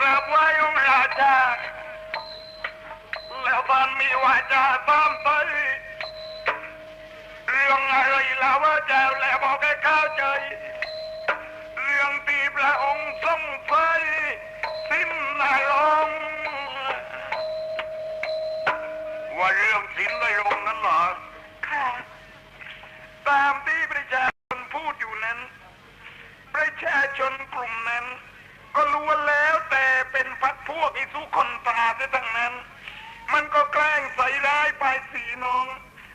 กราบไหว้องค์ราชาแล้วท่านมีวาจาตามไปเรื่องอะไรแล้วว่าเจ้าแล้วบอกให้เข้าใจ เรื่องที่พระองค์ทรงไฟสิ้นนรงค์ว่าเรื่องสิ้นนรงค์นั้นเหรอค่ะตามที่ประชาชนพูดอยู่นั้น ประชาชนกลุ่มนั้น ก็รู้แล้ว แต่เป็นพักพวกอิสุคนตาที่ทั้งนั้น มันก็แกล้งใส่ร้ายปลายสีน้อง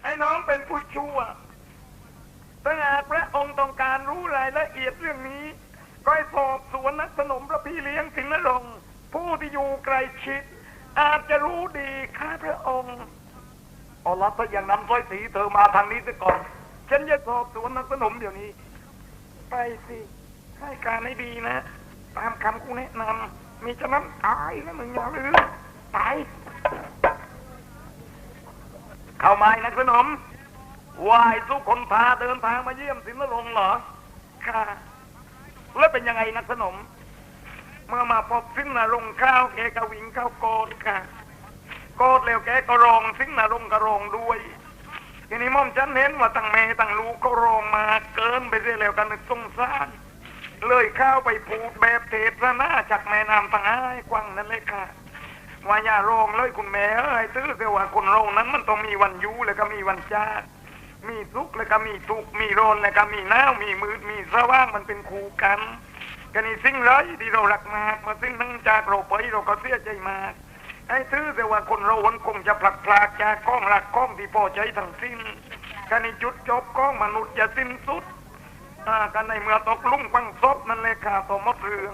ให้น้องเป็นผู้ชั่วถ้าหากพระองค์ต้องการรู้รายละเอียดเรื่องนี้ ก็ให้สอบสวนนักสนมพระพี่เลี้ยงสิงห์นรงผู้ที่อยู่ใกลชิด อาจจะรู้ดีข้าพระองค์เอาละถ้าอย่างนั้นสร้อยสีเธอมาทางนี้ซะก่อน ฉันจะสอบสวนนักสนมเดี๋ยวนี้ ไปสิ ให้การให้ดีนะ ตามคำกูแนะนำ มีฉะนั้นตายนะมึงอย่าลืมตาย เข้ามาอีกนักสนมวายสุคนพาเดินทางมาเยี่ยมสินนรงค์เหรอ ค่ะ แล้วเป็นยังไงนักสนม เมื่อมาพบสินนรงค์ข้าวแกก็วิ่งเข้าโกดค่ะ โกดแล้วแกก็รองสินนรงค์ก็รองด้วยทีนี้ม่อมฉันเห็นว่าตั้งแม่ตั้งลูกก็รองมาเกินไปเสียแล้วกันนึกสงสาร เลยเข้าไปพูดแบบเทศนาจากแม่น้ำตั้งอ้ายกว้างนั่นเลยค่ะว่าอย่าโรงเลยคุณแม่เอ้ยตื้อแต่ว่าคนโรงนั้นมันต้องมีวันยูแล้วก็มีวันจ้ามีทุกข์แล้วก็มีทุกมีร้อนแล้วก็มีหนาวมีมืดมีสว่างมันเป็นคู่กันกันนี่สิ่งไรที่เรารักมากมื่อสิ่งนั้นจากเราไปเราก็เสียใจมากไอ้ตื้อแต่ว่าคนเราวันคงจะพลักพรากจากก้องรักก้องที่พอใจทั้งสิ้นกันนี่จุดจบก้องมนุษย์จะสิ้นสุด อ่ากันในเมื่อตกลุ่มกวังซบนั่นเลยค่ะตัวมดเรือง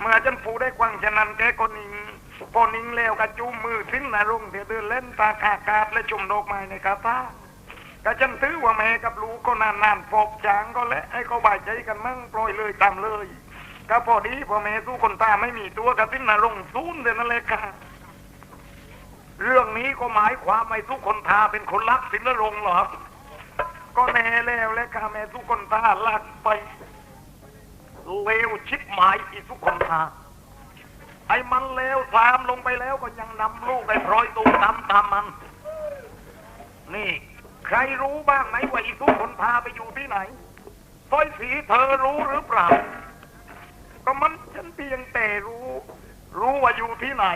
เมื่อฉันผูได้กวางฉะนั้นแกก็นิ่งพอนิ่งแล้วก็จูมมือสิ้นนารุ่งเดี๋ยวเดินเล่นตากากาศและชมดอกไม้ในกาตาก็ฉันถือว่าแม่กับลูกก็นานๆฟอกจางก็และให้เขาบายใจกันมั่งปล่อยเลยตามเลยก็พอดีพอแม่สู้คนตาไม่มีตัวกับสิ้นนารุ่งซูนเดี๋ยวนั่นเลยค่ะเรื่องนี้ก็หมายความไม่ทุกคนทาเป็นคนรักสินละรงหรอ ก็แน่แล้วและค่ะแม่ทุกคนตาลักไป เลวชิบหมายอีทุกคนทาไอ้มันเลวสามลงไปแล้วก็ยังนำลูกไอ้พลอยตูตามตามมัน นี่ ใครรู้บ้างไหมว่าอีทุกคนพาไปอยู่ที่ไหนสร้อยสีเธอรู้หรือเปล่า ก็มันฉันเพียงแต่รู้ รู้ว่าอยู่ที่ไหน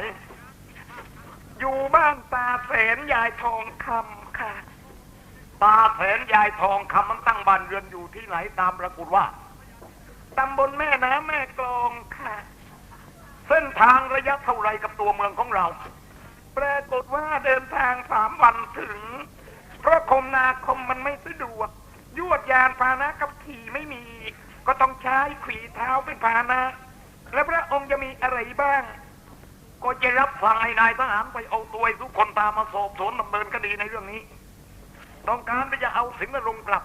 อยู่บ้านตาแสนยายทองคำค่ะ ตาแสนยายทองคำมันตั้งบ้านเรือนอยู่ที่ไหนตามปรากฏว่าตำบลแม่น้ำแม่กลองค่ะ เส้นทางระยะเท่าไรกับตัวเมืองของเรา ปรากฏว่าเดินทางสามวันถึง เพราะคมนาคมมันไม่สะดวกยวดยานพาหนะกับขี่ไม่มี ก็ต้องใช้ขีเท้าเป็นพาหนะ และพระองค์จะมีอะไรบ้าง ก็จะรับฟังให้นายทหารไปเอาตัวไอ้ทุกคนตามมาสอบสวนดำเนินคดีในเรื่องนี้ ต้องการที่จะเอาสิงห์นรงกลับ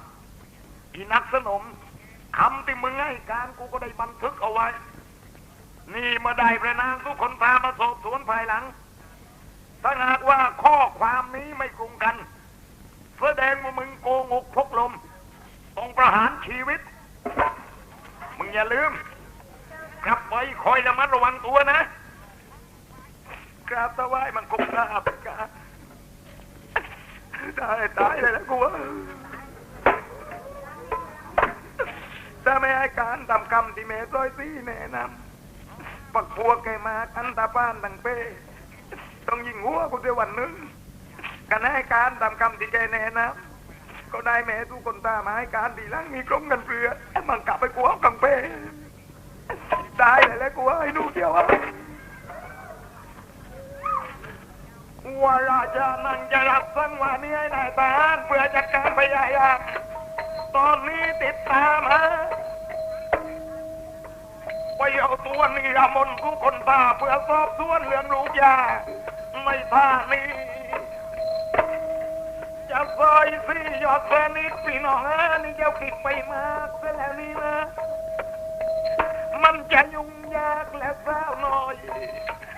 อีนักสนมคำที่มึงให้การกูก็ได้บันทึกเอาไว้ นี่มื่อได้พระนางทุกคนพามาสอบสวนภายหลัง ถ้าหากว่าข้อความนี้ไม่ตรงกันแสดงว่ามึงโกงกพกลมต้องประหารชีวิต มึงอย่าลืมกลับไปคอยระมัดระวังตัวนะกราบตะไว้มันคงกราบกราบ ได้ตายเลยนะกูว่าถ้าไม่ให้การทำกรรมที่เมต้อยซี่แนะนำปักพวกแกมาอันตาป้านตังเป้ต้องยิงหัวกูเสียวันหนึงกันให้การทำกรรมที่แกแนะนำก็ได้แม่ทุกคนตามาให้การดีล่างมีกลมกันเปลือมันกลับไปกูเอากังเป้ได้เลยแล้วกูว่าให้ดูเดียวอะ ว่าราชานังจะรับสั่งวานี้ให้นายทหารเพื่อจัดการพยายามตอนนี้ติดตามฮะไปเอาตัวนี่รามนทุกคนตาเพื่อสอบสวนเรื่องลูกยาในท่านี้จะซอยสิยอดแฟนิดพี่น้องเอ้ยนี่เจ้าคิดไปมากซะแล้วนี่นะ มันจะยุ่งยากและเศร้าหน่อย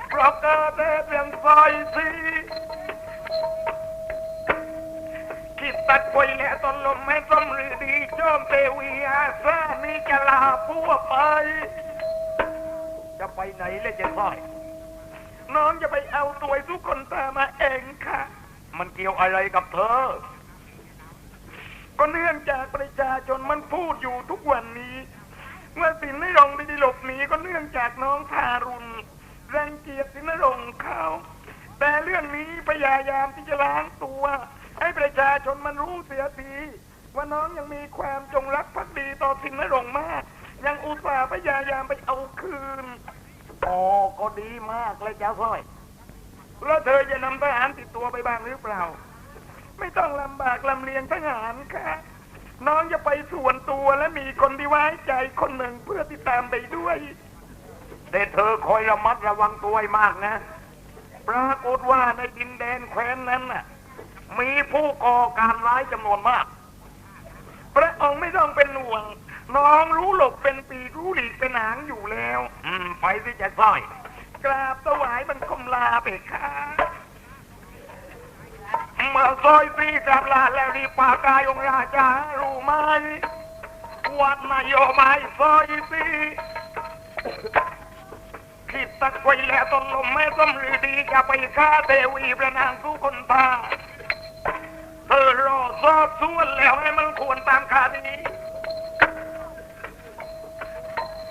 เพราะเกิดเรื่องซอยสิ คิดตัดไว้แล้วตอนลมไม่ต้มหรือดีโจมเทวีอาซานี่จะลาพัวไป จะจะไปไหนเลยจ๊สร้อยน้องจะไปเอาตัวทุกคนตามาเองค่ะ มันเกี่ยวอะไรกับเธอ ก็เนื่องจากประชาชนมันพูดอยู่ทุกวันนี้เมื่อสินนรงค์ได้หลบหนีก็เนื่องจากน้องทารุณรังเกียจสินนรงเขาแต่เรื่องนี้พยายามที่จะล้างตัว ให้ประชาชนมันรู้เสียทีว่าน้องยังมีความจงรักภักดีต่อสินนรงค์มาก ยังอุตส่าห์พยายามไปเอาคืนอ๋อก็ดีมากเลยจ้าสร้อยแล้วเธอจะนำทหารติดตัวไปบ้างหรือเปล่า ไม่ต้องลำบากลำเลียงทหารค่ะน้องจะไปส่วนตัวและมีคนที่ไว้ใจคนหนึ่งเพื่อติดตามไปด้วยแต่เธอคอยระมัดระวังตัวให้มากนะ ปรากฏว่าในดินแดนแคว้นนั้นน่ะ มีผู้ก่อการร้ายจำนวนมาก พระองค์ไม่ต้องเป็นห่วง น้องรู้หลบเป็นปีรู้หลีกเป็นหางอยู่แล้ว อืม ไปสิจะสร้อย กราบถวายบังคมลาเพคะเมื่อซอยซีกราบลาแล้วรีปากายองราชารู้ไหมวัดนายโยบายซอยซีคิดตะกวยแล้วต้นลมแม่ส้มฤดีจะไปฆ่าเทวีประนางสู้คนตา สอบสวนแล้วให้มันควรตามคดี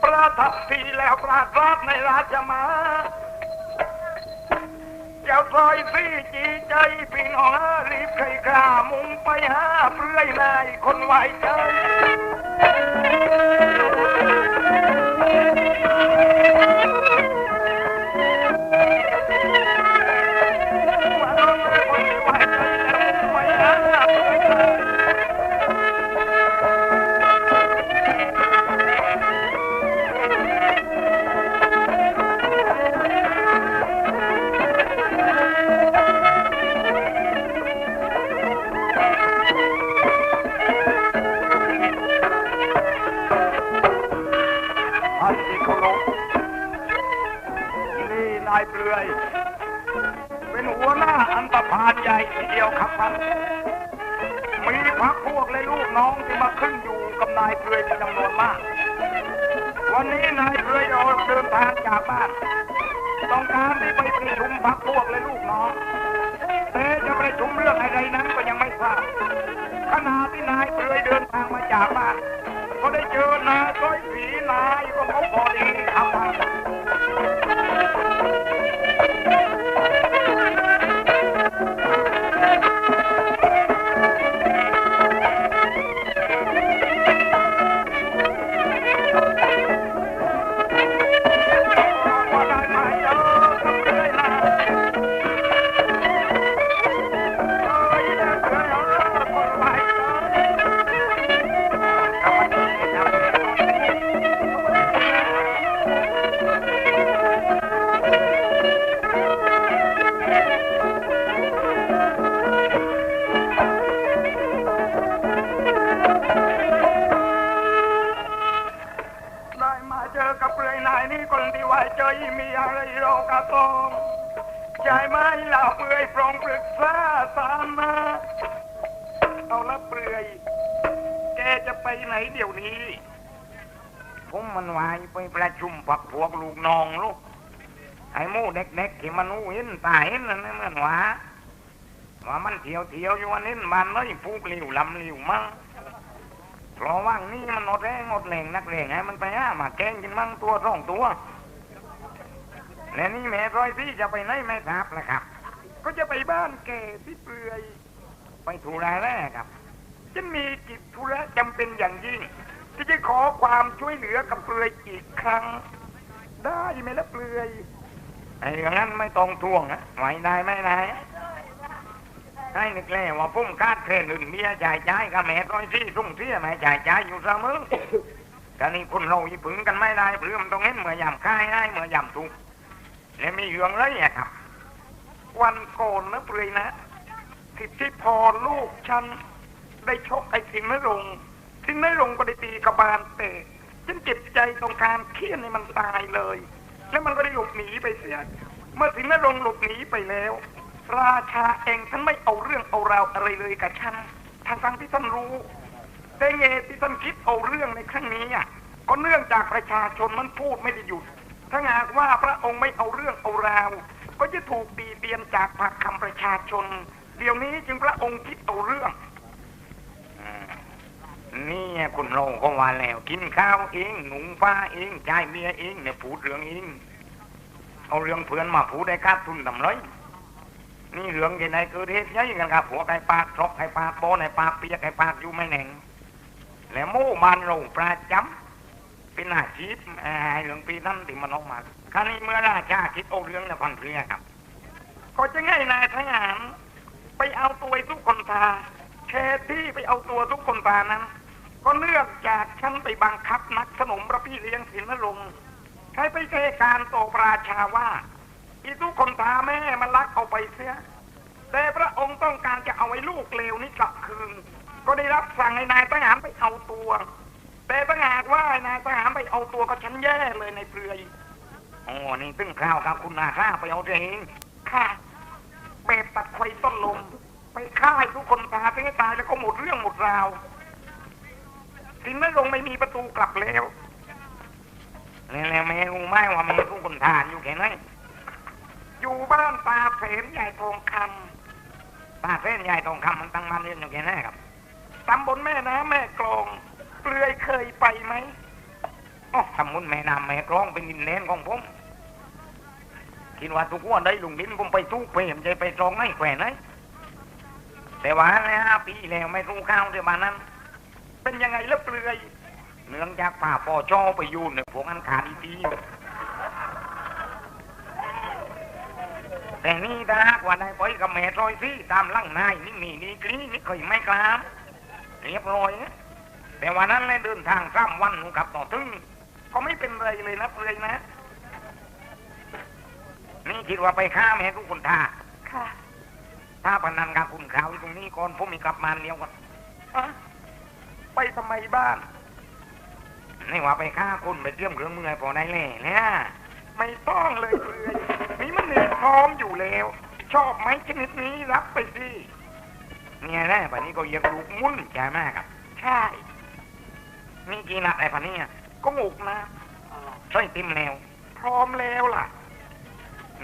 ประทับทีแล้วปราศาบในราชมาเจ้าซอยซี่จีใจพี่น้องรีบใครกล้ามุ่งไปหาเพื่อยนายคนไว้ใจำนวนมาก วันนี้นายเรือยอดเดินทางจากบ้าน ต้องการที่ไปประชุมพักพวกและลูกน้องแต่จะประชุมเรื่องอะไรนั้นก็ยังไม่ทราบขณะที่นายเรือยเดินทางมาจากบ้านก็ได้เจอนายก้อยผีนายก็พบพอดีครับ ดี๋ยวนี้ ผมมันวายไปประชุมพักพวกลูกน้องลูกไอ้มูเด็กๆที่มันหูเห็นตายเห็นนั่นเหมือนว่าว่ามันเที่ยวเที่ยวๆอยู่วันนี้บ้านเลยฟูกหลิวลำหลิวมั่งเพราะว่างนี่มันอดแรงอดแรงนักเลงไงมันไปห้ามาแกงกินมั่งตัวสองตัว และนี่แม่ร้อยพี่จะไปไหนไม่ทราบนะครับ ก็จะไปบ้านแกที่เปลือย ไปธุระแรกครับ ฉันมีกิจธุระจำเป็นอย่างยิ่ง ที่จะขอความช่วยเหลือกับเปลือยอีกครั้ง ได้ไหมล่ะเปลือยไอ้อย่างนั้นไม่ต้องทวงนะไหวได้ไหมนายให้นึกแล้วว่าพุ่มคาดเคลนอื่นเมียจ่ายจ่ายกับแม่ร้อยซี่สุ่งเสียแม่จ่ายจ่ายอยู่เสมอกันนี่คนเราอีผึงกันไม่ได้เปลือมนต้องเห็นเมื่อยำค่ายได้เมื่อยำทุกและมีเรื่องอะไรอะครับ วันก่อนนะเปลือยนะสิทธิพรลูกฉัน ได้ชกไอ้สิงห์นรงสิงห์นรงก็ได้ตีกระบาลเตะฉันเจ็บใจตรงการเคี่ยนให้มันตายเลย แล้วมันก็ได้หลบหนีไปเสีย เมื่อสิงห์นรงหลบหนีไปแล้ว ราชาเองท่านไม่เอาเรื่องเอาราวอะไรเลยกับฉันทางฟังที่ท่านรู้ แต่เหตุที่ท่านคิดเอาเรื่องในครั้งนี้อะก็เนื่องจากประชาชนมันพูดไม่ได้หยุด ถ้าหากว่าพระองค์ไม่เอาเรื่องเอาราว ก็จะถูกตีเตียนจากปากคำประชาชน เดี๋ยวนี้จึงพระองค์คิดเอาเรื่อง นี่คุณโลก็ว่าแล้ว กินข้าวเองหนุงฟ้าเองจ่ายเมียเองเนี่ยพูดเรื่องเองเอาเรื่องเพื่อนมาพูดได้คาดทุนทำไรนี่เรื่องที่ไหนเกิดเหตุใหญ่กันครับหัวไก่ปากทรอกไก่ปากโบนไก่ปากเปียกไก่ปากอยู่ไม่แหน่งแล้วหมู่บ้านเราประจำเป็นอาชีพไอ้เรื่องปีนั้นที่มันออกมาครั้นี้เมื่อราชาคิดเอาเรื่องเนี่ยพันเพลียครับ ก็จะง่ายนายทหารไปเอาตัวทุกคนทาแค่ที่ไปเอาตัวทุกคนตานั้น ก็เนื่องจากฉันไปบังคับนักสนมพระพี่เลี้ยงศิลลงให้ไปเทการโตปราชาว่าอีทุกคนตาแม่มันลักเอาไปเสีย แต่พระองค์ต้องการจะเอาไอ้ลูกเลวนี้กลับคืน ก็ได้รับสั่งให้นายทหารไปเอาตัว แต่ถ้าหากว่านายทหารไปเอาตัวก็ฉันแย่เลยในเปลือยโอ้นี่ตึ้งข้าวครับคุณนาข้าไปเอาเองค่ะแบบตัดไฟต้นลม ไปฆ่าให้ทุกคนตายไปให้ตายแล้วก็หมดเรื่องหมดราว สินไม่ลงไม่มีประตูกลับแล้วแล้วแม่รู้ไหมว่าแม่ทุกคนทานอยู่แค่ไหนอยู่บ้านตาเสนใหญ่ทองคำตาเสนใหญ่ทองคำมันตั้งมันเรียนอยู่แค่ไหนครับตำบลแม่น้ำแม่กลองเปลือยเคยไปไหมอ๋อตำบลแม่น้ำแม่กลองเป็นดินแดนของผมคิดว่าทุกวันได้ลุงดินผมไปทุกเพมใจไปตรงไหนแขวนไหนแต่ว่าในห้าปีแล้วไม่รู้ข้าวที่บ้านนั้น เป็นยังไงแล้วเปลือยเนื่องจากป่าปอจอไปอยู่ในพวกอันขาดอีทีแต่นี่ถ้าหากว่าได้ไปกับแม่รอยซี่ตามลั่งนายนี่มีนี่กรีนี่เคยไม่กล้ามเรียบร้อยนะแต่วันนั้นเลยเดินทางสามวันหนูกลับต่อถึงก็ไม่เป็นไรเลยนะเปลือยนะ นี่คิดว่าไปฆ่าแม่ทุกคนท่าค่ะถ้าพนันกับคุณขาวอยู่ตรงนี้ก่อนผมมีกลับมาเลี้ยวก่อนอะ ไปทำไมบ้านนี่ว่าไปฆ่าคุณไปเตรียมเครื่องมือให้พอได้เลยเนี่ยไม่ต้องเลยเลยนี่มันมีพร้อมอยู่แล้ว ชอบไหมชนิดนี้รับไปสิเนี่ยแน่ป่านนี้ก็ยียบลูกมุ่นใช่ไหมครับ ใช่ นี่กี่นัดไอ้ป่านนี้ก็หมกนะใช่เต็มแล้ว พร้อมแล้วล่ะ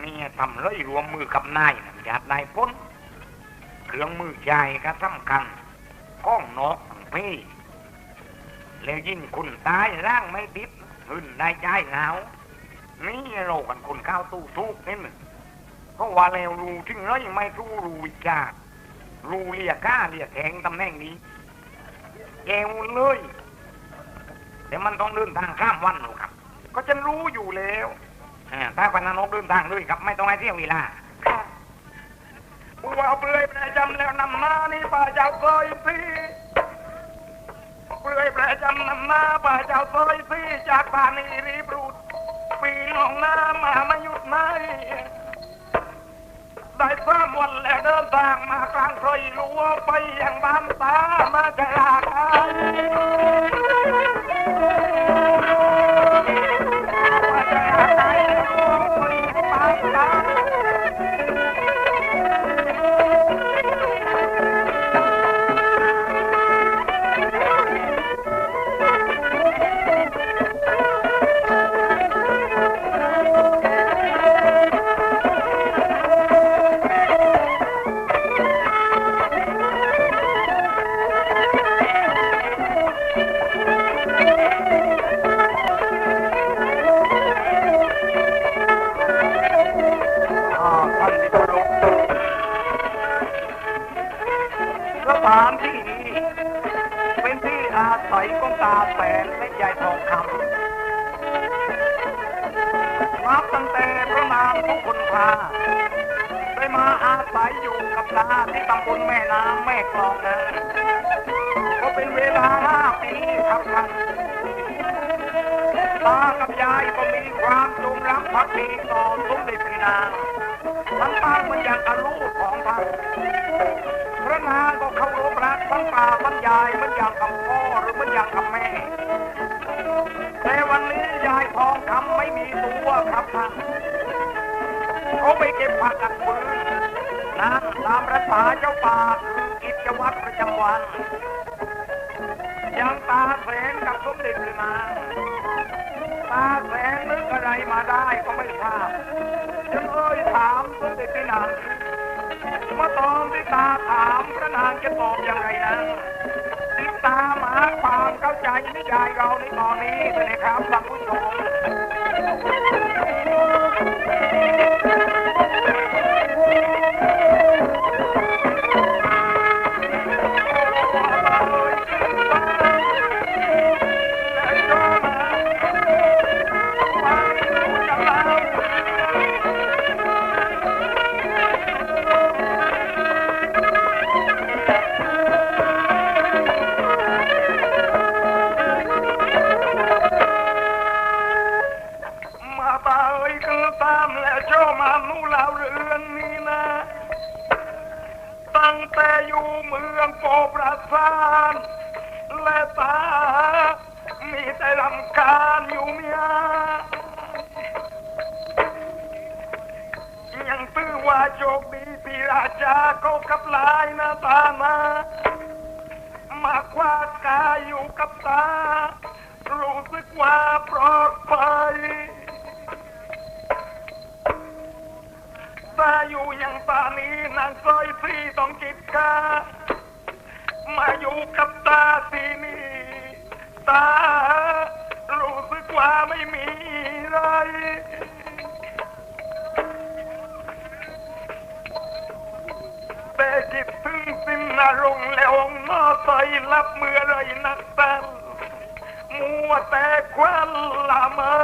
เนี่ยทำเลยรวมมือกับนายนะอยากได้พ้นเครื่องมือใหญ่ก็สำคัญก้องนอกพี่ แล้วยิ่งคุณตายร่างไม่ติดหื่นได้ใจหนาวนี่เรากันคนข้าวตู้ทุกนี่มันเพราะว่าแล้วรู้ถึงเลยไม่รู้รู้วิจารรู้เรียกก้าเรียกแข่งตำแหน่งนี้แกวเลยแต่มันต้องเดินทางข้ามวันหรอกครับ ก็ฉันรู้อยู่แล้วอ่าถ้าพนันนกเดินทางด้วยครับ ไม่ต้องให้เที่ยวเวลาว่าเปลือยประจำแล้วนำหน้านี่ป่าเจ้าซอยสิ เปลือยปรจำนำหน้าป่าเจ้าซอยพี่จากป่านีรีบรูดปีนของน้ำมาไม่หยุดไหมได้สามวันแล้วเดินทางมากลางไพรลัวไปอย่างบ้านตามาจะลากัน พระนางทุกคนพาได้มาอาศัยอยู่กับตาที่ตำบลแม่น้ำแม่กลองนะก็เป็นเวลาห้าปีครับท่านตากับยายก็มีความจงรักภักดีต่อสมเด็จพระนางทั้งตาเหมือนอย่างกับลูกของท่านพระนางก็เคารพรักทั้งตาทั้งยายเหมือนอย่างกับพ่อหรือเหมือนอย่างกับแม่แต่วันนี้ยายทองคำไม่มีตัวครับท่าน เขาไปเก็บผักกัดมือนั่นตามรัษาเจ้าป่าคือกิจวัตรประจำวัน ยังตาแสนกับสมเด็จพระนางตาแสงนึกอะไรมาได้ก็ไม่ทราบจึงเอ่ยถามสมเด็จพี่นางเมื่อตอนที่ตาถามพระนางจะตอบยังไงนะติดตามหาความเข้าใจนิยายเราในตอนนี้ไปเลยครับท่านผู้ชม กับตา รู้สึกว่าปลอดภัยตาอยู่อย่างตานี้นางสร้อยที่ต้องกิดกามาอยู่กับตาที่นี่ตา รู้สึกว่าไม่มีอะไร สิ้นรงค์แล้วนอใสรับเมื่อไรนักตันมัวแต่ควันละเมอ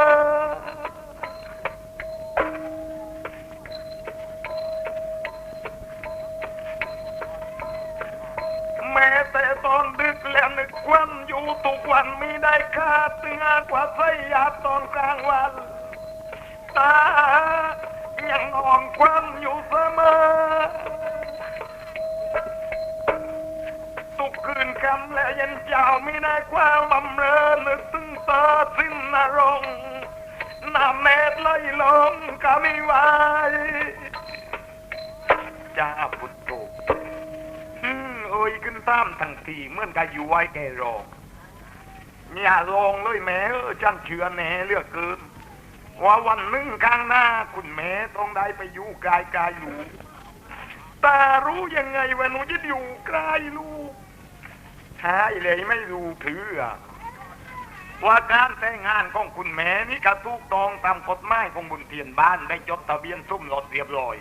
แม้แต่ตอนดึกแล้วนึกควันอยู่ทุกวันมีได้ค่าเตือกว่าใส่ยาตอนกลางวัน ตา ยังนอนควันอยู่เสมอ และเย็นเจ้าไม่ได้ความบำเรอนึกถึงตาสิ้นนรงน้ำเม็ดไหลลงก็ไม่ไหวจ้าพุทโธอืมเอ้ยขึ้นตามทั้งทีเหมื่อนกับอยู่ไว้แกรองอย่าลองเลยแม่เออจันเชื่อแน่เลือกเกินว่าวันหนึ่งข้างหน้าคุณแม่ต้องได้ไปอยู่กายกายลูกตารู้ยังไงว่าหนูจะอยู่ใกล้ลูก หายเลยไม่รู้ถือว่าการแต่งงานของคุณแม่นี่กระถูกตองตามกฎหมายของบุญเทียนบ้านได้จดทะเบียนสุ่มรถเรียบร้อย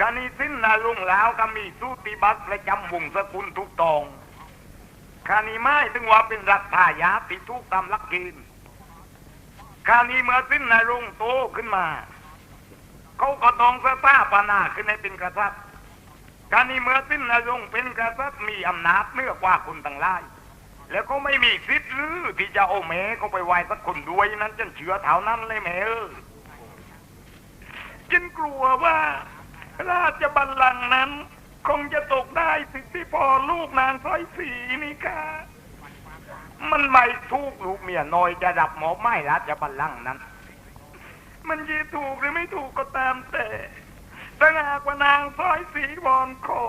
กานีสิ้นนาลุงแล้วก็มีสูติบัตรประจำวงสกุลทุกตองคานี้ไม่ถึงว่าเป็นรัฐทายาทที่ทุกตามลักกณฑ์คานี้เมื่อสิ้นนาลุงโตขึ้นมา เขาก็ต้องสถาปนาขึ้นให้เป็นกษัตริย์ คารนี้เมื่อสิ้นนาลุงเป็นกษัตริย์มีอำนาจเหนือกว่าคนต่างหลาย แล้วก็ไม่มีสิทธิ์หรือที่จะเอาแม่เขาไปไหว้สักคนด้วยนั้นจนเชื่อเท่านั้นเลยแม่เออฉันกลัวว่าราชบัลลังก์นั้น คงจะตกได้สิทธิพอลูกนางสร้อยสีนี่ค่ะมันไม่ถูกลูกเมียน้อยจะรับหมอไม้ราชบัลลังก์นั้น มันจะถูกหรือไม่ถูกก็ตามแต่ แต่หากว่านางสร้อยสีบอนขอ